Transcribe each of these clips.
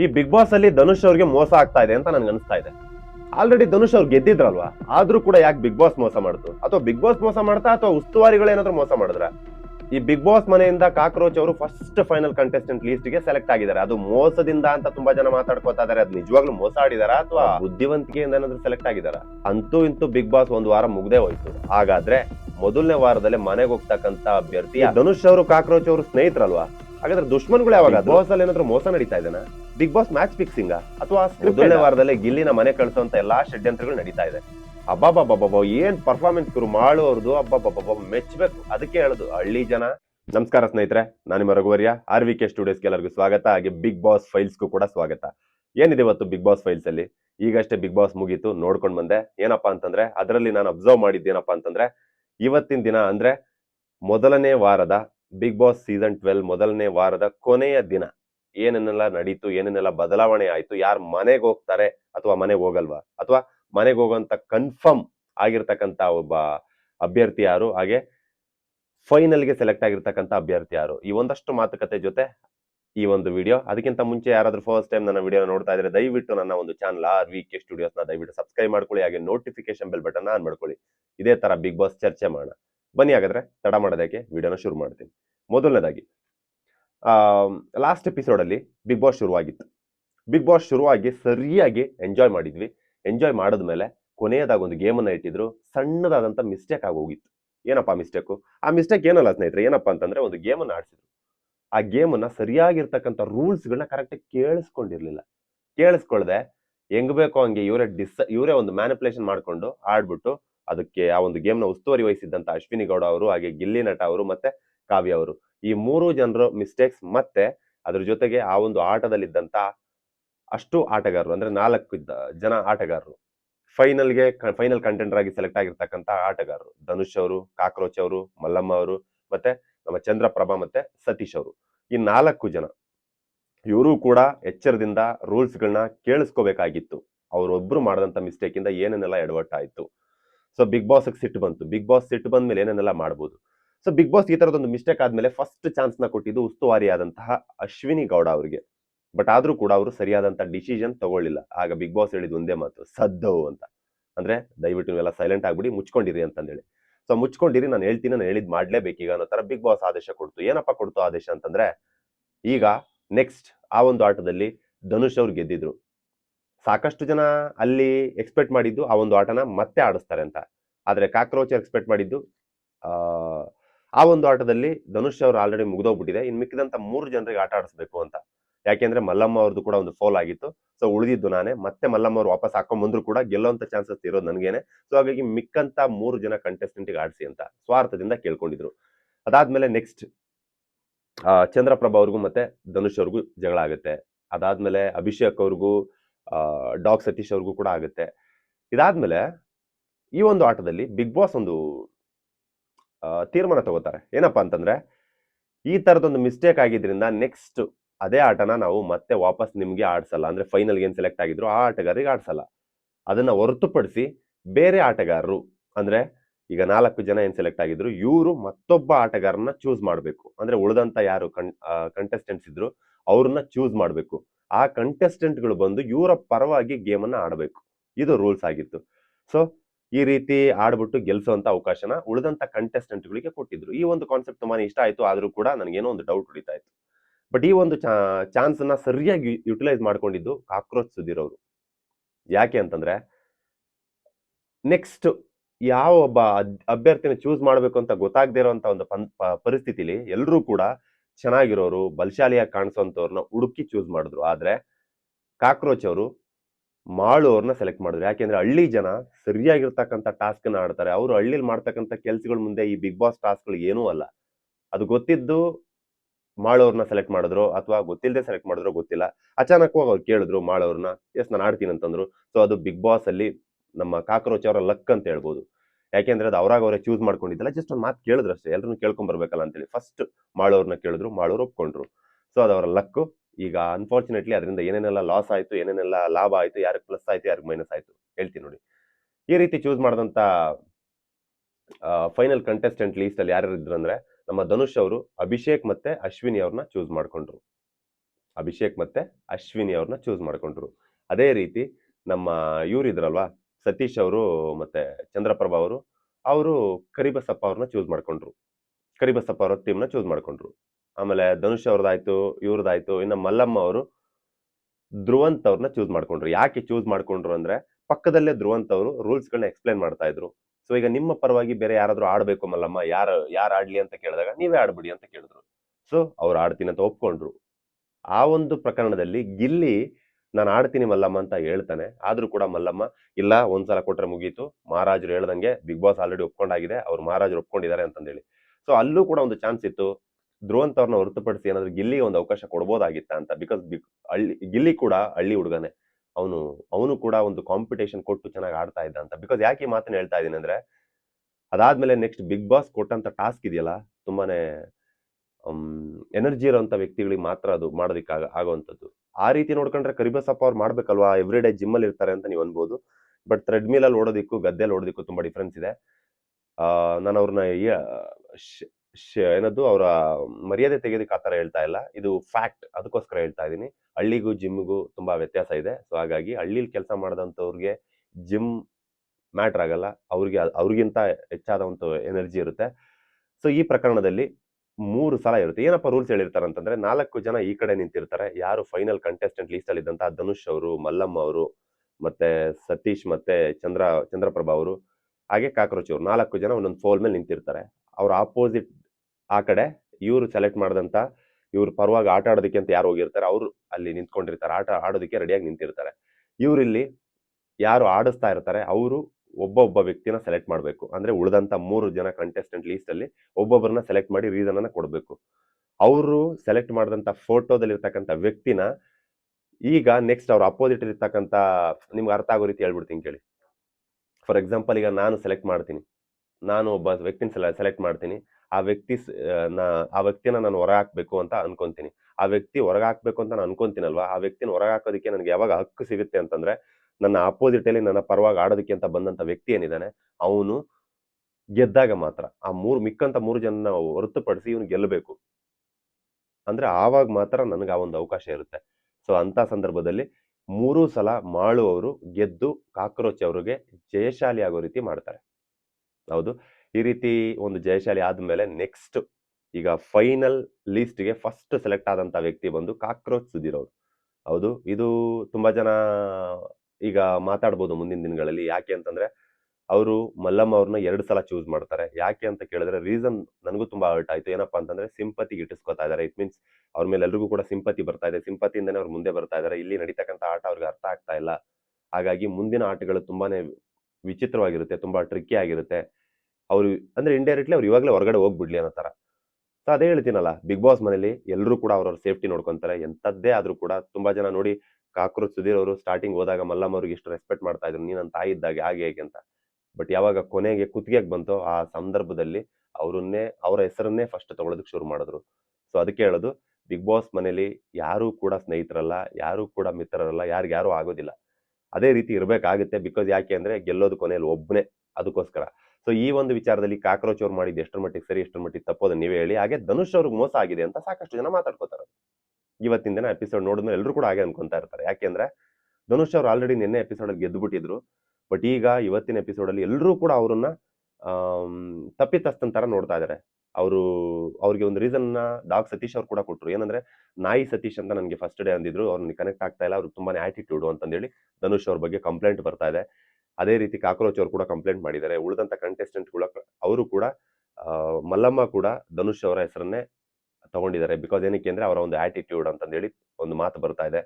ಈ Bigg boss ಅಲ್ಲಿ ಧನುಷ್ ಅವ್ರಿಗೆ ಮೋಸ ಆಗ್ತಾ ಇದೆ ಅಂತ ನನ್ಗೆ ಅನಿಸ್ತಾ ಇದೆ. ಆಲ್ರೆಡಿ ಧನುಷ್ ಅವ್ರು ಗೆದ್ದಿದ್ರಲ್ವಾ? ಆದ್ರೂ ಕೂಡ ಯಾಕೆ ಬಿಗ್ ಬಾಸ್ ಮೋಸ ಮಾಡ್ತು ಅಥವಾ ಬಿಗ್ ಬಾಸ್ ಮೋಸ ಮಾಡ್ತಾ ಅಥವಾ ಉಸ್ತುವಾರಿಗಳು ಏನಾದ್ರು ಮೋಸ ಮಾಡಿದ್ರ? ಈ ಬಿಗ್ ಬಾಸ್ ಮನೆಯಿಂದ ಕಾಕ್ರೋಚ್ ಅವರು ಫಸ್ಟ್ ಫೈನಲ್ ಕಂಟೆಸ್ಟೆಂಟ್ ಲಿಸ್ಟ್ಗೆ ಸೆಲೆಕ್ಟ್ ಆಗಿದ್ದಾರೆ. ಅದು ಮೋಸದಿಂದ ಅಂತ ತುಂಬಾ ಜನ ಮಾತಾಡ್ಕೋತಾ ಇದಾರೆ. ಅದು ನಿಜವಾಗ್ಲೂ ಮೋಸ ಆಡಿದಾರ ಅಥವಾ ಬುದ್ಧಿವಂತಿಕೆಯಿಂದ ಏನಾದ್ರು ಸೆಲೆಕ್ಟ್ ಆಗಿದಾರ? ಅಂತೂ ಇಂತೂ ಬಿಗ್ ಬಾಸ್ ಒಂದು ವಾರ ಮುಗ್ದೇ ಹೋಯ್ತು. ಹಾಗಾದ್ರೆ ಮೊದಲನೇ ವಾರದಲ್ಲಿ ಮನೆಗೆ ಹೋಗ್ತಕ್ಕಂತ ಅಭ್ಯರ್ಥಿ ಧನುಷ್ ಅವರು, ಕಾಕ್ರೋಚ್ ಅವರು ಸ್ನೇಹಿತರಲ್ವಾ? ಹಾಗಾದ್ರೆ ದುಶ್ಮನ್ಗಳು ಯಾವಾಗ ಬಾಸ್ ಅಲ್ಲಿ ಏನಾದ್ರು ಮೋಸ ನಡೀತಾ ಇದೆನಾ? ಬಿಗ್ ಬಾಸ್ ಮ್ಯಾಚ್ ಫಿಕ್ಸಿಂಗ್ ಅಥವಾ ಮೊದಲನೇ ವಾರದಲ್ಲಿ ಗಿಲ್ಲಿನ ಮನೆ ಕಳಿಸುವಂತ ಎಲ್ಲಾ ಷಡ್ಯಂತ್ರಗಳು ನಡೀತಾ ಇದೆ. ಅಬ್ಬಾಬಾಬಾಬಾ ಏನ್ ಪರ್ಫಾರ್ಮೆನ್ಸ್ ಗುರು ಮಾಳು ಅವ್ರದ್ದು? ಅಬ್ಬಾಬಾಬಾ ಮೆಚ್ಚಬೇಕು ಅದಕ್ಕೆ ಹೇಳುದು ಹಳ್ಳಿ ಜನ. ನಮಸ್ಕಾರ ಸ್ನೇಹಿತರೆ ನಾನು ನಿಮ್ಮ ರಘುವರ್ಯ. ಆರ್ ವಿ ಕೆ ಸ್ಟುಡಿಯೋಸ್ಗೆ ಎಲ್ಲರಿಗೂ ಸ್ವಾಗತ. ಹಾಗೆ ಬಿಗ್ ಬಾಸ್ ಫೈಲ್ಸ್ಗೂ ಕೂಡ ಸ್ವಾಗತ. ಏನಿದೆ ಇವತ್ತು ಬಿಗ್ ಬಾಸ್ ಫೈಲ್ಸ್ ಅಲ್ಲಿ? ಈಗಷ್ಟೇ ಬಿಗ್ ಬಾಸ್ ಮುಗೀತು ನೋಡ್ಕೊಂಡ್ ಬಂದೆ. ಏನಪ್ಪಾ ಅಂತಂದ್ರೆ ಅದರಲ್ಲಿ ನಾನು ಅಬ್ಸರ್ವ್ ಮಾಡಿದ್ದೇನಪ್ಪಾ ಅಂತಂದ್ರೆ ಇವತ್ತಿನ ದಿನ ಅಂದ್ರೆ ಮೊದಲನೇ ವಾರದ ಬಿಗ್ ಬಾಸ್ ಸೀಸನ್ ಟ್ವೆಲ್ ಮೊದಲನೇ ವಾರದ ಕೊನೆಯ ದಿನ. ಏನೇನೆಲ್ಲ ನಡೀತು, ಏನನ್ನೆಲ್ಲ ಬದಲಾವಣೆ ಆಯ್ತು, ಯಾರು ಮನೆಗೆ ಹೋಗ್ತಾರೆ ಅಥವಾ ಮನೆಗೆ ಹೋಗಲ್ವಾ? ಅಥವಾ ಮನೆಗೆ ಹೋಗುವಂತ ಕನ್ಫರ್ಮ್ ಆಗಿರ್ತಕ್ಕಂತ ಒಬ್ಬ ಅಭ್ಯರ್ಥಿ ಯಾರು? ಹಾಗೆ ಫೈನಲ್ಗೆ ಸೆಲೆಕ್ಟ್ ಆಗಿರ್ತಕ್ಕಂಥ ಅಭ್ಯರ್ಥಿ ಯಾರು? ಈ ಒಂದಷ್ಟು ಮಾತುಕತೆ ಜೊತೆ ಈ ಒಂದು ವಿಡಿಯೋ. ಅದಕ್ಕಿಂತ ಮುಂಚೆ ಯಾರಾದ್ರೂ ಫಸ್ಟ್ ಟೈಮ್ ನನ್ನ ವಿಡಿಯೋ ನೋಡ್ತಾ ಇದ್ರೆ ದಯವಿಟ್ಟು ನನ್ನ ಒಂದು ಚಾನಲ್ ಆರ್ ವಿ ಕೆ ಸ್ಟುಡಿಯೋಸ್ನ ದಯವಿಟ್ಟು ಸಬ್ಸ್ಕ್ರೈಬ್ ಮಾಡ್ಕೊಳ್ಳಿ, ಹಾಗೆ ನೋಟಿಫಿಕೇಶನ್ ಬೆಲ್ ಬಟನ್ ಆನ್ ಮಾಡ್ಕೊಳ್ಳಿ. ಇದೇ ತರ ಬಿಗ್ ಬಾಸ್ ಚರ್ಚೆ ಮಾಡೋಣ. ಬನ್ನಿ ಹಾಗಾದ್ರೆ ತಡ ಮಾಡೋದಕ್ಕೆ ವಿಡಿಯೋನ ಶುರು ಮಾಡ್ತೀನಿ. ಮೊದಲನೇದಾಗಿ ಲಾಸ್ಟ್ ಎಪಿಸೋಡ್ ಅಲ್ಲಿ ಬಿಗ್ ಬಾಸ್ ಶುರುವಾಗಿತ್ತು. ಬಿಗ್ ಬಾಸ್ ಶುರುವಾಗಿ ಸರಿಯಾಗಿ ಎಂಜಾಯ್ ಮಾಡಿದ್ವಿ. ಎಂಜಾಯ್ ಮಾಡಿದ್ಮೇಲೆ ಕೊನೆಯದಾಗ ಒಂದು ಗೇಮನ್ನು ಇಟ್ಟಿದ್ರು. ಸಣ್ಣದಾದಂತ ಮಿಸ್ಟೇಕ್ ಆಗೋಗಿತ್ತು ಏನಪ್ಪಾ ಮಿಸ್ಟೇಕು ಆ ಮಿಸ್ಟೇಕ್ ಏನಲ್ಲ ಸ್ನೇಹಿತರೆ? ಏನಪ್ಪ ಅಂತಂದ್ರೆ ಒಂದು ಗೇಮನ್ನು ಆಡಿಸಿದ್ರು. ಆ ಗೇಮನ್ನು ಸರಿಯಾಗಿರ್ತಕ್ಕಂಥ ರೂಲ್ಸ್ಗಳನ್ನ ಕರೆಕ್ಟಾಗಿ ಕೇಳಿಸ್ಕೊಂಡಿರಲಿಲ್ಲ. ಕೇಳಿಸ್ಕೊಳ್ದೆ ಹೆಂಗ್ ಬೇಕೋ ಹಂಗೆ ಇವರೇ ಡಿಸ್ ಇವರೇ ಒಂದು ಮ್ಯಾನಿಪುಲೇಷನ್ ಮಾಡ್ಕೊಂಡು ಆಡ್ಬಿಟ್ಟು ಅದಕ್ಕೆ ಆ ಒಂದು ಗೇಮ್ನ ಉಸ್ತುವಾರಿ ವಹಿಸಿದ್ದಂಥ ಅಶ್ವಿನಿ ಗೌಡ ಅವರು, ಹಾಗೆ ಗಿಲ್ಲಿ ನಟ ಅವರು ಮತ್ತೆ ಕಾವ್ಯ ಅವರು. ಈ ಮೂರು ಜನರು ಮಿಸ್ಟೇಕ್ಸ್ ಮತ್ತೆ ಅದ್ರ ಜೊತೆಗೆ ಆ ಒಂದು ಆಟದಲ್ಲಿದ್ದಂತ ಅಷ್ಟು ಆಟಗಾರರು, ಅಂದ್ರೆ ನಾಲ್ಕು ಜನ ಆಟಗಾರರು. ಫೈನಲ್ಗೆ ಫೈನಲ್ ಕಂಟೆಂಡರ್ ಆಗಿ ಸೆಲೆಕ್ಟ್ ಆಗಿರ್ತಕ್ಕಂಥ ಆಟಗಾರರು. ಧನುಷ್ ಅವರು, ಕಾಕ್ರೋಚ್ ಅವರು, ಮಲ್ಲಮ್ಮ ಅವರು, ಮತ್ತೆ ನಮ್ಮ ಚಂದ್ರಪ್ರಭಾ ಮತ್ತೆ ಸತೀಶ್ ಅವರು. ಈ ನಾಲ್ಕು ಜನ ಇವರು ಕೂಡ ಎಚ್ಚರದಿಂದ ರೂಲ್ಸ್ಗಳನ್ನ ಕೇಳಿಸ್ಕೋಬೇಕಾಗಿತ್ತು. ಮಾಡಿದಂತ ಮಿಸ್ಟೇಕ್ ಇಂದ ಏನೇನೆಲ್ಲ ಎಡವಟ್ಟಾಯಿತು. ಸೊ ಬಿಗ್ ಬಾಸ್ ಸಿಟ್ಟು ಬಂತು. ಬಿಗ್ ಬಾಸ್ ಸಿಟ್ಟು ಬಂದ ಮೇಲೆ ಏನೇನೆಲ್ಲ ಮಾಡ್ಬೋದು? ಸೊ ಬಿಗ್ ಬಾಸ್ ಈ ತರದೊಂದು ಮಿಸ್ಟೇಕ್ ಆದ್ಮೇಲೆ ಫಸ್ಟ್ ಚಾನ್ಸ್ನ ಕೊಟ್ಟಿದ್ದು ಉಸ್ತುವಾರಿ ಆದಂತಹ ಅಶ್ವಿನಿ ಗೌಡ ಅವರಿಗೆ. ಬಟ್ ಆದ್ರೂ ಕೂಡ ಅವರು ಸರಿಯಾದಂತಹ ಡಿಸಿಷನ್ ತಗೊಳ್ಳಿಲ್ಲ. ಆಗ ಬಿಗ್ ಬಾಸ್ ಹೇಳಿದ ಒಂದೇ ಮಾತು ಸದ್ದವು ಅಂತ. ಅಂದ್ರೆ ದಯವಿಟ್ಟು ನೀವೆಲ್ಲ ಸೈಲೆಂಟ್ ಆಗ್ಬಿಡಿ, ಮುಚ್ಕೊಂಡಿರಿ ಅಂತಂದೇಳಿ. ಸೊ ಮುಚ್ಕೊಂಡಿರಿ, ನಾನು ಹೇಳ್ತೀನಿ, ನಾನು ಹೇಳಿದ್ ಮಾಡ್ಲೇಬೇಕೀಗ ಅನ್ನೋ ತರ ಬಿಗ್ ಬಾಸ್ ಆದೇಶ ಕೊಡ್ತು. ಏನಪ್ಪ ಕೊಡ್ತು ಆದೇಶ ಅಂತಂದ್ರೆ, ಈಗ ನೆಕ್ಸ್ಟ್ ಆ ಒಂದು ಆಟದಲ್ಲಿ ಧನುಷ್ ಅವ್ರು ಗೆದ್ದಿದ್ರು. ಸಾಕಷ್ಟು ಜನ ಅಲ್ಲಿ ಎಕ್ಸ್ಪೆಕ್ಟ್ ಮಾಡಿದ್ದು ಆ ಒಂದು ಆಟನ ಮತ್ತೆ ಆಡಿಸ್ತಾರೆ ಅಂತ. ಆದ್ರೆ ಕಾಕ್ರೋಚ್ ಎಕ್ಸ್ಪೆಕ್ಟ್ ಮಾಡಿದ್ದು ಆ ಆ ಒಂದು ಆಟದಲ್ಲಿ ಧನುಷ್ ಅವರು ಆಲ್ರೆಡಿ ಮುಗಿದೋಗ್ಬಿಟ್ಟಿದೆ. ಇನ್ನು ಮಿಕ್ಕಿದಂತ ಮೂರು ಜನರಿಗೆ ಆಟ ಆಡಿಸ್ಬೇಕು ಅಂತ. ಯಾಕೆಂದ್ರೆ ಮಲ್ಲಮ್ಮ ಅವ್ರದ್ದು ಕೂಡ ಒಂದು ಫೋಲ್ ಆಗಿತ್ತು. ಸೊ ಉಳಿದಿದ್ದು ನಾನೇ. ಮತ್ತೆ ಮಲ್ಲಮ್ಮ ಅವ್ರು ವಾಪಸ್ ಹಾಕೊಂಡ್ ಬಂದ್ರು ಕೂಡ ಗೆಲ್ಲೋಂತ ಚಾನ್ಸಸ್ ಇರೋದು ನನಗೇನೆ. ಸೊ ಹಾಗಾಗಿ ಮಿಕ್ಕಂತ ಮೂರು ಜನ ಕಂಟೆಸ್ಟೆಂಟ್ಗೆ ಆಡಿಸಿ ಅಂತ ಸ್ವಾರ್ಥದಿಂದ ಕೇಳ್ಕೊಂಡಿದ್ರು. ಅದಾದ್ಮೇಲೆ ನೆಕ್ಸ್ಟ್ ಚಂದ್ರಪ್ರಭಾ ಅವ್ರಿಗೂ ಮತ್ತೆ ಧನುಷ್ ಅವ್ರಿಗೂ ಜಗಳ ಆಗುತ್ತೆ. ಅದಾದ್ಮೇಲೆ ಅಭಿಷೇಕ್ ಅವ್ರಿಗೂ ಡಾಗ್ ಸತೀಶ್ ಅವ್ರಿಗೂ ಕೂಡ ಆಗುತ್ತೆ. ಇದಾದ್ಮೇಲೆ ಈ ಒಂದು ಆಟದಲ್ಲಿ ಬಿಗ್ ಬಾಸ್ ಒಂದು ಆ, ತೀರ್ಮಾನ ತಗೋತಾರೆ. ಏನಪ್ಪಾ ಅಂತಂದ್ರೆ, ಈ ತರದೊಂದು ಮಿಸ್ಟೇಕ್ ಆಗಿದ್ರಿಂದ ನೆಕ್ಸ್ಟ್ ಅದೇ ಆಟನ ನಾವು ಮತ್ತೆ ವಾಪಸ್ ನಿಮಗೆ ಆಡ್ಸಲ್ಲ. ಅಂದ್ರೆ ಫೈನಲ್ ಏನು ಸೆಲೆಕ್ಟ್ ಆಗಿದ್ರು ಆ ಆಟಗಾರರಿಗೆ ಆಡ್ಸಲ್ಲ. ಅದನ್ನ ಹೊರತುಪಡಿಸಿ ಬೇರೆ ಆಟಗಾರರು, ಅಂದ್ರೆ ಈಗ ನಾಲ್ಕು ಜನ ಏನು ಸೆಲೆಕ್ಟ್ ಆಗಿದ್ರು, ಇವರು ಮತ್ತೊಬ್ಬ ಆಟಗಾರನ ಚೂಸ್ ಮಾಡಬೇಕು. ಅಂದ್ರೆ ಉಳಿದಂತ ಯಾರು ಕಂ ಕಂಟೆಸ್ಟೆಂಟ್ಸ್ ಇದ್ರು, ಅವ್ರನ್ನ ಚೂಸ್ ಮಾಡಬೇಕು. ಆ ಕಂಟೆಸ್ಟೆಂಟ್ಗಳು ಬಂದು ಇವರ ಪರವಾಗಿ ಗೇಮ್ ಅನ್ನ ಆಡಬೇಕು. ಇದು ರೂಲ್ಸ್ ಆಗಿತ್ತು. ಸೊ ಈ ರೀತಿ ಆಡ್ಬಿಟ್ಟು ಗೆಲ್ಸೋಂತ ಅವಕಾಶನ ಉಳಿದಂತ ಕಂಟೆಸ್ಟೆಂಟ್ಗಳಿಗೆ ಕೊಟ್ಟಿದ್ರು. ಈ ಒಂದು ಕಾನ್ಸೆಪ್ಟ್ ತುಂಬಾನೇ ಇಷ್ಟ ಆಯ್ತು. ಆದ್ರೂ ಕೂಡ ನನಗೇನೋ ಒಂದು ಡೌಟ್ ಉಳಿತಾ ಇತ್ತು. ಬಟ್ ಈ ಒಂದು ಚಾನ್ಸ್ ಅನ್ನ ಸರಿಯಾಗಿ ಯುಟಿಲೈಸ್ ಮಾಡ್ಕೊಂಡಿದ್ದು ಕಾಕ್ರೋಚ್ ಸುಧೀರ್ ಯಾಕೆ ಅಂತಂದ್ರೆ ನೆಕ್ಸ್ಟ್ ಯಾವ ಒಬ್ಬ ಅಭ್ಯರ್ಥಿನ ಚೂಸ್ ಮಾಡಬೇಕು ಅಂತ ಗೊತ್ತಾಗದೇ ಇರುವಂತ ಒಂದು ಪರಿಸ್ಥಿತಿಲಿ ಎಲ್ಲರೂ ಕೂಡ ಚೆನ್ನಾಗಿರೋರು, ಬಲಶಾಲಿಯಾಗಿ ಕಾಣಿಸೋಂಥವ್ರನ್ನ ಹುಡುಕಿ ಚೂಸ್ ಮಾಡಿದ್ರು. ಆದ್ರೆ ಕಾಕ್ರೋಚ್ ಅವರು ಮಾಳು ಸೆಲೆಕ್ಟ್ ಮಾಡಿದ್ರು. ಯಾಕೆಂದ್ರೆ ಹಳ್ಳಿ ಜನ ಸರಿಯಾಗಿರ್ತಕ್ಕಂಥ ಟಾಸ್ಕ್ನ ಆಡ್ತಾರೆ. ಅವರು ಹಳ್ಳಿಲಿ ಮಾಡ್ತಕ್ಕಂಥ ಕೆಲ್ಸಗಳ ಮುಂದೆ ಈ ಬಿಗ್ ಬಾಸ್ ಟಾಸ್ಕ್ಗಳು ಏನೂ ಅಲ್ಲ. ಅದು ಗೊತ್ತಿದ್ದು ಮಾಳವ್ರನ್ನ ಸೆಲೆಕ್ಟ್ ಮಾಡಿದ್ರು ಅಥವಾ ಗೊತ್ತಿಲ್ಲದೆ ಸೆಲೆಕ್ಟ್ ಮಾಡಿದ್ರು ಗೊತ್ತಿಲ್ಲ. ಅಚಾನಕವಾಗಿ ಅವ್ರು ಕೇಳಿದ್ರು ಮಾಳವ್ರನ್ನ ಎಸ್, ನಾನು ಆಡ್ತೀನಿ ಅಂತಂದ್ರು. ಸೊ ಅದು ಬಿಗ್ ಬಾಸ್ ಅಲ್ಲಿ ನಮ್ಮ ಕಾಕ್ರೋಚ್ ಅವರ ಲಕ್ ಅಂತ ಹೇಳ್ಬೋದು. ಯಾಕೆಂದ್ರೆ ಅದು ಅವ್ರಾಗ ಅವರೇ ಚೂಸ್ ಮಾಡ್ಕೊಂಡಿದ್ದಲ್ಲ. ಜಸ್ಟ್ ಒಂದು ಮಾತು ಕೇಳಿದ್ರು ಅಷ್ಟೇ. ಎಲ್ಲರೂ ಕೇಳ್ಕೊಂಡ್ ಬರ್ಬೇಕಲ್ಲ ಅಂತೇಳಿ. ಫಸ್ಟ್ ಮಾಳವ್ರನ್ನ ಕೇಳಿದ್ರು ಮಾಳವ್ರು ಒಪ್ಕೊಂಡ್ರು. ಸೊ ಅದು ಅವರ ಲಕ್ಕು ಈಗ ಅನ್ಫಾರ್ಚುನೇಟ್ಲಿ ಅದರಿಂದ ಏನೇನೆಲ್ಲ ಲಾಸ್ ಆಯಿತು, ಏನೇನೆಲ್ಲ ಲಾಭ ಆಯಿತು, ಯಾರಿಗೆ ಪ್ಲಸ್ ಆಯ್ತು, ಯಾರಿಗೆ ಮೈನಸ್ ಆಯ್ತು ಹೇಳ್ತೀನಿ ನೋಡಿ. ಈ ರೀತಿ ಚೂಸ್ ಮಾಡಿದಂಥ ಫೈನಲ್ ಕಂಟೆಸ್ಟೆಂಟ್ ಲೀಸ್ಟಲ್ಲಿ ಯಾರ್ಯಾರು ಯಾರು ಇದ್ರು ಅಂದ್ರೆ ನಮ್ಮ ಧನುಷ್ ಅವರು, ಅಭಿಷೇಕ್ ಮತ್ತೆ ಅಶ್ವಿನಿ ಅವ್ರನ್ನ ಚೂಸ್ ಮಾಡ್ಕೊಂಡ್ರು. ಅಭಿಷೇಕ್ ಮತ್ತೆ ಅಶ್ವಿನಿ ಅವ್ರನ್ನ ಚೂಸ್ ಮಾಡ್ಕೊಂಡ್ರು. ಅದೇ ರೀತಿ ನಮ್ಮ ಇವ್ರು ಇದ್ರಲ್ವಾ, ಸತೀಶ್ ಅವರು ಮತ್ತೆ ಚಂದ್ರಪ್ರಭಾ ಅವರು ಅವರು ಕರಿಬಸಪ್ಪ ಅವ್ರನ್ನ ಚೂಸ್ ಮಾಡ್ಕೊಂಡ್ರು. ಕರಿಬಸಪ್ಪ ಅವರ ಟೀಮ್ನ ಚೂಸ್ ಮಾಡ್ಕೊಂಡ್ರು. ಆಮೇಲೆ ಧನುಷ್ ಅವ್ರದ್ದಾಯ್ತು ಇವ್ರದ್ದಾಯ್ತು ಇನ್ನು ಮಲ್ಲಮ್ಮ ಅವರು ಧ್ರುವಂತ್ ಅವ್ರನ್ನ ಚೂಸ್ ಮಾಡ್ಕೊಂಡ್ರು. ಯಾಕೆ ಚೂಸ್ ಮಾಡ್ಕೊಂಡ್ರು ಅಂದ್ರೆ ಪಕ್ಕದಲ್ಲೇ ಧ್ರುವಂತ್ ಅವರು ರೂಲ್ಸ್ಗಳನ್ನ ಎಕ್ಸ್ಪ್ಲೈನ್ ಮಾಡ್ತಾ ಇದ್ರು. ಸೊ ಈಗ ನಿಮ್ಮ ಪರವಾಗಿ ಬೇರೆ ಯಾರಾದ್ರೂ ಆಡ್ಬೇಕು ಮಲ್ಲಮ್ಮ, ಯಾರು ಯಾರು ಆಡ್ಲಿ ಅಂತ ಕೇಳಿದಾಗ ನೀವೇ ಆಡ್ಬಿಡಿ ಅಂತ ಕೇಳಿದ್ರು. ಸೊ ಅವ್ರು ಆಡ್ತೀನಿ ಅಂತ ಒಪ್ಕೊಂಡ್ರು. ಆ ಒಂದು ಪ್ರಕರಣದಲ್ಲಿ ಗಿಲ್ಲಿ, ನಾನು ಆಡ್ತೀನಿ ಮಲ್ಲಮ್ಮ ಅಂತ ಹೇಳ್ತಾನೆ. ಆದ್ರೂ ಕೂಡ ಮಲ್ಲಮ್ಮ, ಇಲ್ಲ, ಒಂದ್ಸಲ ಕೊಟ್ರೆ ಮುಗೀತು. ಮಹಾರಾಜರು ಹೇಳ್ದಂಗೆ ಬಿಗ್ ಬಾಸ್ ಆಲ್ರೆಡಿ ಒಪ್ಕೊಂಡಾಗಿದೆ. ಅವ್ರು ಮಹಾರಾಜರು ಒಪ್ಕೊಂಡಿದ್ದಾರೆ ಅಂತಂದೇಳಿ. ಸೊ ಅಲ್ಲೂ ಕೂಡ ಒಂದು ಚಾನ್ಸ್ ಇತ್ತು. ಧ್ರುವಂತ್ ಅವ್ರನ್ನ ಹೊರತುಪಡಿಸಿ ಏನಾದ್ರು ಗಿಲ್ಲಿಗೆ ಒಂದು ಅವಕಾಶ ಕೊಡ್ಬೋದಾಗಿತ್ತ ಅಂತ ಬಿಕಾಸ್ ಹಳ್ಳಿ, ಗಿಲ್ಲಿ ಕೂಡ ಹಳ್ಳಿ ಹುಡುಗನೇ. ಅವನು ಅವನು ಕೂಡ ಒಂದು ಕಾಂಪಿಟೇಷನ್ ಕೊಟ್ಟು ಚೆನ್ನಾಗಿ ಆಡ್ತಾ ಇದ್ದ ಅಂತ. ಬಿಕಾಸ್ ಯಾಕೆ ಈ ಮಾತನ್ನ ಹೇಳ್ತಾ ಇದ್ದೀನಿ ಅಂದ್ರೆ, ಅದಾದ್ಮೇಲೆ ನೆಕ್ಸ್ಟ್ ಬಿಗ್ ಬಾಸ್ ಕೊಟ್ಟಂತ ಟಾಸ್ಕ್ ಇದೆಯಲ್ಲ, ತುಂಬಾನೇ ಎನರ್ಜಿ ಇರೋಂಥ ವ್ಯಕ್ತಿಗಳಿಗೆ ಮಾತ್ರ ಅದು ಮಾಡೋದಕ್ಕೆ ಆಗ, ಆಗುವಂಥದ್ದು. ಆ ರೀತಿ ನೋಡ್ಕೊಂಡ್ರೆ ಕರಿಬಸಪ್ಪ ಅವ್ರು ಮಾಡ್ಬೇಕಲ್ವಾ? ಎವ್ರಿ ಡೇ ಜಿಮ್ಮಲ್ಲಿ ಇರ್ತಾರೆ ಅಂತ ನೀವು ಅನ್ಬೋದು. ಬಟ್ ಥ್ರೆಡ್ಮಿಲ್ ಅಲ್ಲಿ ಓಡೋದಿಕ್ಕೂ ಗದ್ದೆಯಲ್ಲಿ ಓಡೋದಿಕ್ಕೂ ತುಂಬಾ ಡಿಫ್ರೆನ್ಸ್ ಇದೆ. ನಾನು ಅವ್ರನ್ನ ಏನದು ಅವರ ಮರ್ಯಾದೆ ತೆಗೆಯೋದಕ್ಕೆ ಆ ಥರ ಹೇಳ್ತಾ ಇಲ್ಲ. ಇದು ಫ್ಯಾಕ್ಟ್. ಅದಕ್ಕೋಸ್ಕರ ಹೇಳ್ತಾ ಇದ್ದೀನಿ. ಹಳ್ಳಿಗೂ ಜಿಮ್ಗೂ ತುಂಬಾ ವ್ಯತ್ಯಾಸ ಇದೆ. ಸೊ, ಹಾಗಾಗಿ ಹಳ್ಳಿಲಿ ಕೆಲಸ ಮಾಡಿದಂಥವ್ರಿಗೆ ಜಿಮ್ ಮ್ಯಾಟ್ರ್ ಆಗಲ್ಲ. ಅವ್ರಿಗೆ ಅವ್ರಿಗಿಂತ ಹೆಚ್ಚಾದ ಒಂದು ಎನರ್ಜಿ ಇರುತ್ತೆ. ಸೊ, ಈ ಪ್ರಕರಣದಲ್ಲಿ ಮೂರು ಸಲ ಇರುತ್ತೆ. ಏನಪ್ಪ ರೂಲ್ಸ್ ಹೇಳಿರ್ತಾರೆ ಅಂತಂದ್ರೆ ನಾಲ್ಕು ಜನ ಈ ಕಡೆ ನಿಂತಿರ್ತಾರೆ. ಯಾರು ಫೈನಲ್ ಕಂಟೆಸ್ಟೆಂಟ್ ಲೀಸ್ಟ್ ಅಲ್ಲಿ ಇದ್ದಂತಹ ಧನುಷ್ ಅವರು, ಮಲ್ಲಮ್ಮ ಅವರು, ಮತ್ತೆ ಸತೀಶ್ ಮತ್ತೆ ಚಂದ್ರ, ಚಂದ್ರಪ್ರಭಾ ಅವರು, ಹಾಗೆ ಕಾಕ್ರೋಚ್ ಅವರು ನಾಲ್ಕು ಜನ ಒಂದೊಂದು ಫೋಲ್ ಮೇಲೆ ನಿಂತಿರ್ತಾರೆ. ಅವ್ರ ಆಪೋಸಿಟ್ ಆ ಕಡೆ ಇವರು ಸೆಲೆಕ್ಟ್ ಮಾಡಿದಂಥ ಇವ್ರು ಪರವಾಗಿ ಆಟ ಆಡೋದಕ್ಕೆ ಅಂತ ಯಾರು ಹೋಗಿರ್ತಾರೆ, ಅವರು ಅಲ್ಲಿ ನಿಂತ್ಕೊಂಡಿರ್ತಾರೆ. ಆಟ ಆಡೋದಕ್ಕೆ ರೆಡಿಯಾಗಿ ನಿಂತಿರ್ತಾರೆ. ಇವರಿಲ್ಲಿ ಯಾರು ಆಡಿಸ್ತಾ ಇರ್ತಾರೆ, ಅವರು ಒಬ್ಬೊಬ್ಬ ಒಬ್ಬ ವ್ಯಕ್ತಿನ ಸೆಲೆಕ್ಟ್ ಮಾಡಬೇಕು. ಅಂದ್ರೆ ಉಳಿದಂತ ಮೂರು ಜನ ಕಂಟೆಸ್ಟೆಂಟ್ ಲೀಸ್ಟಲ್ಲಿ ಒಬ್ಬೊಬ್ಬರನ್ನ ಸೆಲೆಕ್ಟ್ ಮಾಡಿ ರೀಸನ್ ಅನ್ನ ಕೊಡಬೇಕು. ಅವರು ಸೆಲೆಕ್ಟ್ ಮಾಡಿದಂಥ ಫೋಟೋದಲ್ಲಿ ಇರ್ತಕ್ಕಂಥ ವ್ಯಕ್ತಿನ ಈಗ ನೆಕ್ಸ್ಟ್ ಅವ್ರ ಅಪೋಸಿಟ್ ಇರ್ತಕ್ಕಂಥ ನಿಮ್ಗೆ ಅರ್ಥ ಆಗೋ ರೀತಿ ಹೇಳ್ಬಿಡ್ತೀನಿ ಕೇಳಿ. ಫಾರ್ ಎಕ್ಸಾಂಪಲ್ ಈಗ ನಾನು ಸೆಲೆಕ್ಟ್ ಮಾಡ್ತೀನಿ. ನಾನು ಒಬ್ಬ ವ್ಯಕ್ತಿನ ಸೆಲೆಕ್ಟ್ ಮಾಡ್ತೀನಿ. ಆ ವ್ಯಕ್ತಿ ಆ, ವ್ಯಕ್ತಿನ ನಾನು ಹೊರಗೆ ಹಾಕ್ಬೇಕು ಅಂತ ಅನ್ಕೊಂತೀನಿ. ಆ ವ್ಯಕ್ತಿ ಹೊರಗೆ ಹಾಕ್ಬೇಕು ಅಂತ ನಾನು ಅನ್ಕೊಂತೀನಲ್ವಾ? ಆ ವ್ಯಕ್ತಿನ ಹೊರಗೆ ಹಾಕೋದಕ್ಕೆ ನನಗೆ ಯಾವಾಗ ಹಕ್ಕು ಸಿಗುತ್ತೆ ಅಂತಂದ್ರೆ ನನ್ನ ಅಪೋಸಿಟ್ ಅಲ್ಲಿ ನನ್ನ ಪರವಾಗಿ ಆಡೋದಕ್ಕೆ ಅಂತ ಬಂದಂತ ವ್ಯಕ್ತಿ ಏನಿದ್ದಾನೆ ಅವನು ಗೆದ್ದಾಗ ಮಾತ್ರ. ಆ ಮೂರು ಮಿಕ್ಕಂತ ಮೂರು ಜನ ಹೊರತುಪಡಿಸಿ ಇವನು ಗೆಲ್ಲಬೇಕು ಅಂದ್ರೆ ಆವಾಗ ಮಾತ್ರ ನನಗೆ ಆ ಒಂದು ಅವಕಾಶ ಇರುತ್ತೆ. ಸೊ ಅಂತ ಸಂದರ್ಭದಲ್ಲಿ ಮೂರು ಸಲ ಮಾಳು ಅವರು ಗೆದ್ದು ಕಾಕ್ರೋಚ್ ಅವರಿಗೆ ಜಯಶಾಲಿ ಆಗೋ ರೀತಿ ಮಾಡ್ತಾರೆ. ಹೌದು? ಈ ರೀತಿ ಒಂದು ಜಯಶಾಲಿ ಆದ್ಮೇಲೆ ನೆಕ್ಸ್ಟ್ ಈಗ ಫೈನಲ್ ಲಿಸ್ಟ್ಗೆ ಫಸ್ಟ್ ಸೆಲೆಕ್ಟ್ ಆದಂತ ವ್ಯಕ್ತಿ ಬಂದು ಕಾಕ್ರೋಚ್ ಸುಧೀರ್ ಅವರು. ಹೌದು, ಇದು ತುಂಬಾ ಜನ ಈಗ ಮಾತಾಡ್ಬೋದು ಮುಂದಿನ ದಿನಗಳಲ್ಲಿ. ಯಾಕೆ ಅಂತಂದ್ರೆ ಅವರು ಮಲ್ಲಮ್ಮ ಅವ್ರನ್ನ ಎರಡು ಸಲ ಚೂಸ್ ಮಾಡ್ತಾರೆ. ಯಾಕೆ ಅಂತ ಕೇಳಿದ್ರೆ ರೀಸನ್ ನನಗೂ ತುಂಬಾ ಹರ್ಟ್ ಆಯ್ತು. ಏನಪ್ಪಾ ಅಂತಂದ್ರೆ ಸಿಂಪತಿಗೆ ಇಟ್ಟಿಸ್ಕೊತಾ ಇದ್ದಾರೆ. ಇಟ್ ಮೀನ್ಸ್ ಅವ್ರ ಮೇಲೆ ಎಲ್ರಿಗೂ ಕೂಡ ಸಿಂಪತಿ ಬರ್ತಾ ಇದೆ. ಸಿಂಪತಿಯಿಂದನೇ ಅವ್ರು ಮುಂದೆ ಬರ್ತಾ ಇದ್ದಾರೆ. ಇಲ್ಲಿ ನಡೀತಕ್ಕಂಥ ಆಟ ಅವ್ರಿಗೆ ಅರ್ಥ ಆಗ್ತಾ ಇಲ್ಲ. ಹಾಗಾಗಿ ಮುಂದಿನ ಆಟಗಳು ತುಂಬಾನೇ ವಿಚಿತ್ರವಾಗಿರುತ್ತೆ, ತುಂಬಾ ಟ್ರಿಕ್ಕಿ ಆಗಿರುತ್ತೆ. ಅವ್ರು ಅಂದ್ರೆ ಇಂಡೈರೆಕ್ಟ್ಲಿ ಅವ್ರು ಇವಾಗಲೇ ಹೊರಗಡೆ ಹೋಗ್ಬಿಡ್ಲಿ ಅನ್ನೋ ತರ. ಸೊ ಅದೇ ಹೇಳ್ತೀನಲ್ಲ ಬಿಗ್ ಬಾಸ್ ಮನೇಲಿ ಎಲ್ಲರೂ ಕೂಡ ಅವ್ರವ್ರ ಸೇಫ್ಟಿ ನೋಡ್ಕೊಂತಾರೆ. ಎಂತದ್ದೇ ಆದ್ರೂ ಕೂಡ ತುಂಬಾ ಜನ ನೋಡಿ ಕಾಕ್ರೋಚ್ ಸುಧೀರ್ ಅವರು ಸ್ಟಾರ್ಟಿಂಗ್ ಹೋದಾಗ ಮಲ್ಲಮ್ಮ ಅವ್ರಿಗೆ ಇಷ್ಟು ರೆಸ್ಪೆಕ್ಟ್ ಮಾಡ್ತಾ ಇದ್ರು, ನೀನ್ ತಾಯಿ ಇದ್ದಾಗ ಹಾಗೆ ಹೇಗೆ ಅಂತ. ಬಟ್ ಯಾವಾಗ ಕೊನೆಗೆ ಕುತ್ತಿಗೆಗೆ ಬಂತೋ ಆ ಸಂದರ್ಭದಲ್ಲಿ ಅವರನ್ನೇ, ಅವರ ಹೆಸರನ್ನೇ ಫಸ್ಟ್ ತಗೊಳೋದಕ್ಕೆ ಶುರು ಮಾಡಿದ್ರು. ಸೊ ಅದಕ್ಕೆ ಹೇಳೋದು ಬಿಗ್ ಬಾಸ್ ಮನೇಲಿ ಯಾರೂ ಕೂಡ ಸ್ನೇಹಿತರಲ್ಲ, ಯಾರೂ ಕೂಡ ಮಿತ್ರರಲ್ಲ, ಯಾರಿಗೆ ಯಾರೂ ಆಗೋದಿಲ್ಲ. ಅದೇ ರೀತಿ ಇರಬೇಕಾಗುತ್ತೆ ಬಿಕಾಸ್ ಯಾಕೆ ಅಂದ್ರೆ ಗೆಲ್ಲೋದು ಕೊನೆಯಲ್ಲಿ ಒಬ್ಬನೇ ಅದಕ್ಕೋಸ್ಕರ. ಸೊ ಈ ಒಂದು ವಿಚಾರದಲ್ಲಿ ಕಾಕ್ರೋಚ್ ಅವ್ರು ಮಾಡಿದ್ದು ಎಷ್ಟರ ಮಟ್ಟಿಗೆ ಸರಿ, ಎಷ್ಟರ ಮಟ್ಟಿಗೆ ತಪ್ಪೋದು ನೀವೇ ಹೇಳಿ. ಹಾಗೆ ಧನುಷ್ ಅವ್ರಿಗೆ ಮೋಸ ಆಗಿದೆ ಅಂತ ಸಾಕಷ್ಟು ಜನ ಮಾತಾಡ್ಕೋತಾರೆ. ಇವತ್ತಿನ ದಿನ ಎಪಿಸೋಡ್ ನೋಡಿದ್ಮೇಲೆ ಎಲ್ಲರೂ ಕೂಡ ಹಾಗೆ ಅನ್ಕೊಂತಾ ಇರ್ತಾರೆ. ಯಾಕೆಂದ್ರೆ ಧನುಷ್ ಅವ್ರು ಆಲ್ರೆಡಿ ನಿನ್ನೆ ಎಪಿಸೋಡ್ ಅಲ್ಲಿ ಗೆದ್ದು ಬಿಟ್ಟಿದ್ರು ಬಟ್ ಈಗ ಇವತ್ತಿನ ಎಪಿಸೋಡ್ ಅಲ್ಲಿ ಎಲ್ಲರೂ ಕೂಡ ಅವರನ್ನ ತಪ್ಪಿತಸ್ತಂತರ ತರ ನೋಡ್ತಾ ಇದ್ದಾರೆ ಅವರು, ಅವ್ರಿಗೆ ಒಂದು ರೀಸನ್ನ ಡಾಗ್ ಸತೀಶ್ ಅವ್ರು ಕೂಡ ಕೊಟ್ಟರು ಏನಂದ್ರೆ ನಾಯಿ ಸತೀಶ್ ಅಂತ ನನಗೆ ಫಸ್ಟ್ ಡೇ ಅಂದಿದ್ರು. ಅವ್ರನ್ನ ಕನೆಕ್ಟ್ ಆಗ್ತಾ ಇಲ್ಲ. ಅವ್ರಿಗೆ ತುಂಬಾನೇ ಆಟಿಟ್ಯೂಡ್ ಅಂತಂದೇಳಿ ಧನುಷ್ ಅವ್ರ ಬಗ್ಗೆ ಕಂಪ್ಲೇಂಟ್ ಬರ್ತಾ ಇದೆ. ಅದೇ ರೀತಿ ಕಾಕ್ರೋಚ್ ಅವರು ಕೂಡ ಕಂಪ್ಲೇಂಟ್ ಮಾಡಿದ್ದಾರೆ. ಉಳಿದಂತ ಕಂಟೆಸ್ಟೆಂಟ್ ಕೂಡ ಅವರು ಕೂಡ ಮಲ್ಲಮ್ಮ ಕೂಡ ಧನುಷ್ ಅವರ ಹೆಸರನ್ನೇ ತಗೊಂಡಿದ್ದಾರೆ. ಬಿಕಾಸ್ ಏನಕ್ಕೆ ಅಂದ್ರೆ ಅವರ ಒಂದು ಆಟಿಟ್ಯೂಡ್ ಅಂತಂದೇಳಿ ಒಂದು ಮಾತು ಬರ್ತಾ ಇದೆ.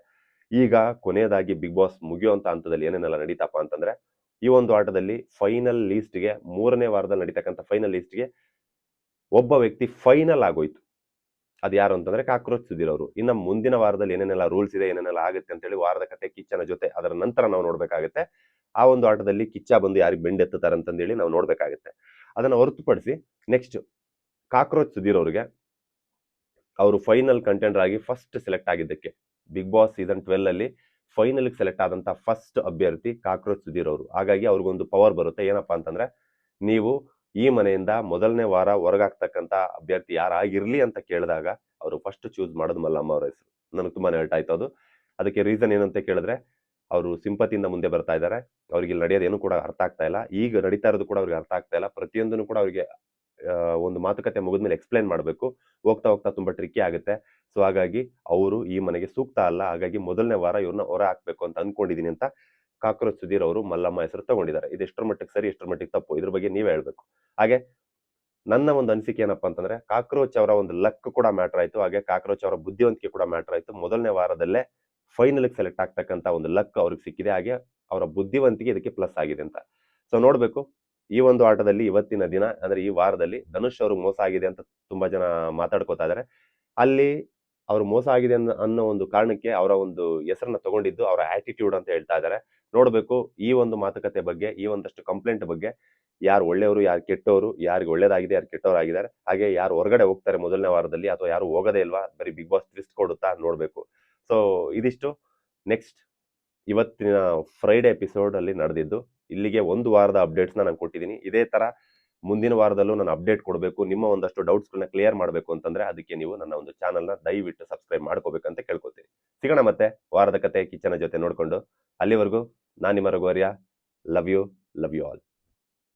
ಈಗ ಕೊನೆಯದಾಗಿ ಬಿಗ್ ಬಾಸ್ ಮುಗಿಯುವಂತ ಹಂತದಲ್ಲಿ ಏನೇನೆಲ್ಲ ನಡೀತಪ್ಪ ಅಂತಂದ್ರೆ, ಈ ಒಂದು ಆಟದಲ್ಲಿ ಫೈನಲ್ ಲೀಸ್ಟ್ಗೆ ಮೂರನೇ ವಾರದಲ್ಲಿ ನಡೀತಕ್ಕಂಥ ಫೈನಲ್ ಲೀಸ್ಟ್ಗೆ ಒಬ್ಬ ವ್ಯಕ್ತಿ ಫೈನಲ್ ಆಗೋಯ್ತು. ಅದು ಯಾರು ಅಂತಂದ್ರೆ ಕಾಕ್ರೋಚ್ ಸುಧೀರ್ ಅವರು. ಇನ್ನ ಮುಂದಿನ ವಾರದಲ್ಲಿ ಏನೇನೆಲ್ಲ ರೂಲ್ಸ್ ಇದೆ, ಏನೇನೆಲ್ಲ ಆಗುತ್ತೆ ಅಂತೇಳಿ ವಾರದ ಕತೆ ಕಿಚ್ಚನ ಜೊತೆ ಅದರ ನಂತರ ನಾವು ನೋಡ್ಬೇಕಾಗುತ್ತೆ. ಆ ಒಂದು ಆಟದಲ್ಲಿ ಕಿಚ್ಚ ಬಂದು ಯಾರಿಗೆ ಬೆಂಡೆತ್ತುತ್ತಾರೆ ಅಂತಂದೇಳಿ ನಾವು ನೋಡ್ಬೇಕಾಗುತ್ತೆ. ಅದನ್ನ ಹೊರತುಪಡಿಸಿ ನೆಕ್ಸ್ಟ್ ಕಾಕ್ರೋಚ್ ಸುಧೀರ್ ಅವರಿಗೆ ಅವರು ಫೈನಲ್ ಕಂಟೆಂಡರ್ ಆಗಿ ಫಸ್ಟ್ ಸೆಲೆಕ್ಟ್ ಆಗಿದ್ದಕ್ಕೆ ಬಿಗ್ ಬಾಸ್ ಸೀಸನ್ ಟ್ವೆಲ್ ಅಲ್ಲಿ ಫೈನಲ್ ಸೆಲೆಕ್ಟ್ ಆದಂತ ಫಸ್ಟ್ ಅಭ್ಯರ್ಥಿ ಕಾಕ್ರೋಚ್ ಸುಧೀರ್ ಅವರು. ಹಾಗಾಗಿ ಅವ್ರಿಗೊಂದು ಪವರ್ ಬರುತ್ತೆ. ಏನಪ್ಪಾ ಅಂತಂದ್ರೆ ನೀವು ಈ ಮನೆಯಿಂದ ಮೊದಲನೇ ವಾರ ಹೊರಗಾಗ್ತಕ್ಕಂತ ಅಭ್ಯರ್ಥಿ ಯಾರಾಗಿರ್ಲಿ ಅಂತ ಕೇಳಿದಾಗ ಅವರು ಫಸ್ಟ್ ಚೂಸ್ ಮಾಡೋದು ಮಲ್ಲಮ್ಮ ಅವರ ಹೆಸರು. ನನಗೆ ತುಂಬಾ ಹರ್ಟ್ ಆಯ್ತು ಅದು. ಅದಕ್ಕೆ ರೀಸನ್ ಏನಂತ ಕೇಳಿದ್ರೆ ಅವರು ಸಿಂಪತಿಯಿಂದ ಮುಂದೆ ಬರ್ತಾ ಇದ್ದಾರೆ. ಅವ್ರಿಗೆ ಇಲ್ಲಿ ನಡೆಯೋದೇನು ಕೂಡ ಅರ್ಥ ಆಗ್ತಾ ಇಲ್ಲ. ಈಗ ನಡೀತಾ ಇರೋದು ಕೂಡ ಅವ್ರಿಗೆ ಅರ್ಥ ಆಗ್ತಾ ಇಲ್ಲ. ಪ್ರತಿಯೊಂದನ್ನು ಕೂಡ ಅವರಿಗೆ ಒಂದು ಮಾತುಕತೆ ಮುಗಿದ್ಮೇಲೆ ಎಕ್ಸ್ಪ್ಲೈನ್ ಮಾಡಬೇಕು. ಹೋಗ್ತಾ ಹೋಗ್ತಾ ತುಂಬಾ ಟ್ರಿಕ್ಕಿ ಆಗುತ್ತೆ. ಸೊ ಹಾಗಾಗಿ ಅವರು ಈ ಮನೆಗೆ ಸೂಕ್ತ ಅಲ್ಲ. ಹಾಗಾಗಿ ಮೊದಲನೇ ವಾರ ಇವ್ರನ್ನ ಹೊರ ಹಾಕ್ಬೇಕು ಅಂತ ಅನ್ಕೊಂಡಿದೀನಿ ಅಂತ ಕಾಕ್ರೋಚ್ ಸುಧೀರ್ ಅವರು, ಮಲ್ಲಮ್ಮ ಹೆಸರು ತಗೊಂಡಿದ್ದಾರೆ. ಇದು ಎಷ್ಟರ ಮಟ್ಟಿಗೆ ಸರಿ, ಎಷ್ಟರ ಮಟ್ಟಿಗೆ ತಪ್ಪು? ಇದ್ರ ಬಗ್ಗೆ ನೀವೇ ಹೇಳ್ಬೇಕು. ಹಾಗೆ ನನ್ನ ಒಂದು ಅನಿಸಿಕೆ ಏನಪ್ಪಾ ಅಂತಂದ್ರೆ, ಕಾಕ್ರೋಚ್ ಅವರ ಒಂದು ಲಕ್ ಕೂಡ ಮ್ಯಾಟರ್ ಆಯ್ತು. ಹಾಗೆ ಕಾಕ್ರೋಚ್ ಅವರ ಬುದ್ಧಿವಂತಿಕೆ ಕೂಡ ಮ್ಯಾಟರ್ ಆಯ್ತು. ಮೊದಲನೇ ವಾರದಲ್ಲೇ ಫೈನಲ್ ಸೆಲೆಕ್ಟ್ ಆಗ್ತಕ್ಕಂಥ ಒಂದು ಲಕ್ ಅವ್ರಿಗೆ ಸಿಕ್ಕಿದೆ. ಹಾಗೆ ಅವರ ಬುದ್ಧಿವಂತಿಕೆ ಇದಕ್ಕೆ ಪ್ಲಸ್ ಆಗಿದೆ ಅಂತ. ಸೊ ನೋಡ್ಬೇಕು, ಈ ಒಂದು ಆಟದಲ್ಲಿ ಇವತ್ತಿನ ದಿನ, ಅಂದ್ರೆ ಈ ವಾರದಲ್ಲಿ ಧನುಷ್ ಅವರು ಮೋಸ ಆಗಿದೆ ಅಂತ ತುಂಬಾ ಜನ ಮಾತಾಡ್ಕೋತಾ ಇದಾರೆ. ಅಲ್ಲಿ ಅವ್ರು ಮೋಸ ಆಗಿದೆ ಅನ್ನೋ- ಒಂದು ಕಾರಣಕ್ಕೆ ಅವರ ಒಂದು ಹೆಸರನ್ನ ತಗೊಂಡಿದ್ದು ಅವರ ಆಟಿಟ್ಯೂಡ್ ಅಂತ ಹೇಳ್ತಾ ಇದ್ದಾರೆ ನೋಡ್ಬೇಕು, ಈ ಒಂದು ಮಾತುಕತೆ ಬಗ್ಗೆ, ಈ ಒಂದಷ್ಟು ಕಂಪ್ಲೇಂಟ್ ಬಗ್ಗೆ ಯಾರು ಒಳ್ಳೆಯವರು, ಯಾರು ಕೆಟ್ಟವರು, ಯಾರಿಗೆ ಒಳ್ಳೇದಾಗಿದೆ, ಯಾರು ಕೆಟ್ಟವರು ಆಗಿದ್ದಾರೆ ಹಾಗೆ ಯಾರು ಹೊರಗಡೆ ಹೋಗ್ತಾರೆ ಮೊದಲನೇ ವಾರದಲ್ಲಿ ಅಥವಾ ಯಾರು ಹೋಗೋದೇ ಇಲ್ವಾ, ಬರೀ ಬಿಗ್ ಬಾಸ್ ಟ್ವಿಸ್ಟ್ ಕೊಡುತ್ತಾ ನೋಡ್ಬೇಕು. ಸೊ, ಇದಿಷ್ಟು. ನೆಕ್ಸ್ಟ್, ಇವತ್ತಿನ ಫ್ರೈಡೆ ಎಪಿಸೋಡ್ ಅಲ್ಲಿ ನಡೆದಿದ್ದು, ಇಲ್ಲಿಗೆ ಒಂದು ವಾರದ ಅಪ್ಡೇಟ್ಸ್ನ ನಾನು ಕೊಟ್ಟಿದ್ದೀನಿ. ಇದೇ ತರ ಮುಂದಿನ ವಾರದಲ್ಲೂ ನಾನು ಅಪ್ಡೇಟ್ ಕೊಡಬೇಕು, ನಿಮ್ಮ ಒಂದಷ್ಟು ಡೌಟ್ಸ್ಗಳನ್ನ ಕ್ಲಿಯರ್ ಮಾಡಬೇಕು ಅಂತಂದ್ರೆ ಅದಕ್ಕೆ ನೀವು ನನ್ನ ಒಂದು ಚಾನಲ್ನ ದಯವಿಟ್ಟು ಸಬ್ಸ್ಕ್ರೈಬ್ ಮಾಡ್ಕೋಬೇಕಂತ ಕೇಳ್ಕೊತೀನಿ. ಸಿಗೋಣ ಮತ್ತೆ ವಾರದ ಕತೆ ಕಿಚನ ಜೊತೆ ನೋಡಿಕೊಂಡು. ಅಲ್ಲಿವರೆಗೂ ನಾನು ನಿಮ್ಮ ರಘುವರ್ಯ. Love you love you all